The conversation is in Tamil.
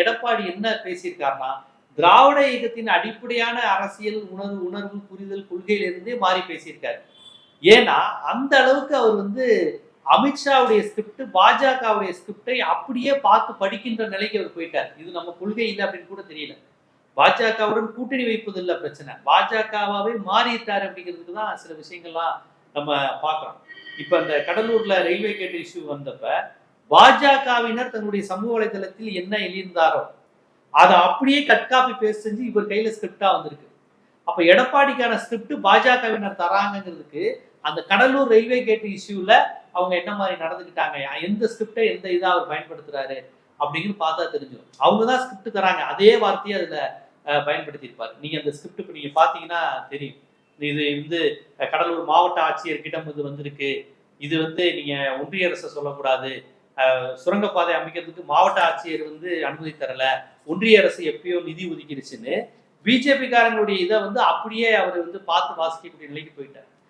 எடப்பாடி என்ன பேசியிருக்காருன்னா திராவிட இயக்கத்தின் அடிப்படையான அரசியல் உணர்வு உணர்வு புரிதல் கொள்கையிலிருந்தே மாறி பேசியிருக்காரு. ஏன்னா அந்த அளவுக்கு அவர் வந்து அமித்ஷாவுடைய ஸ்கிரிப்ட் பாஜகவுடைய ஸ்கிரிப்டை அப்படியே பார்த்து படிக்கின்ற நிலைக்கு அவர் போயிட்டார். இது நம்ம கொள்கை இல்லை அப்படின்னு கூட தெரியல. பாஜகவுடன் கூட்டணி வைப்பதில்லை பிரச்சனை. பாஜகவாவே மாறிட்டார் அப்படிங்கிறதுக்கு தான் சில விஷயங்கள்லாம் நம்ம பார்க்குறோம். இப்போ அந்த கடலூர்ல ரயில்வே கேட் இஷ்யூ வந்தப்ப பாஜகவினர் தன்னுடைய சமூக வலைதளத்தில் என்ன எழுந்தாரோ அதை அப்படியே கட்காப்பி பேஸ்ட் செஞ்சு இவர் கையில ஸ்கிரிப்டா வந்திருக்கு. அப்ப எடப்பாடிக்கான ஸ்கிரிப்ட் பாஜகவினர் தராங்கிறதுக்கு அந்த கடலூர் ரயில்வே கேட் இஷ்யூல அவங்க என்ன மாதிரி நடந்துக்கிட்டாங்க எந்த ஸ்கிரிப்டை எந்த இதாக அவர் பயன்படுத்துறாரு அப்படின்னு பார்த்தா தெரிஞ்சிடும். அவங்க தான் ஸ்கிரிப்ட் தராங்க. அதே வார்த்தையை அதுல அஹ், பயன்படுத்தியிருப்பாரு. நீங்க அந்த ஸ்கிரிப்ட் இப்போ நீங்க பாத்தீங்கன்னா தெரியும். இது வந்து கடலூர் மாவட்ட ஆட்சியர்கிட்ட இது வந்திருக்கு. இது வந்து நீங்க ஒன்றிய அரசை சொல்லக்கூடாது. சுரங்கப்பாதை அமைக்கிறதுக்கு மாவட்ட ஆட்சியர் வந்து அனுமதி தரல. ஒன்றிய அரசு எப்பயோ நிதி ஒதுக்கிடுச்சுன்னு. பிஜேபிக்காரங்களுடைய இதை வந்து அப்படியே அவர் வந்து பார்த்து வாசிக்கக்கூடிய நிலைக்கு போயிட்டார்.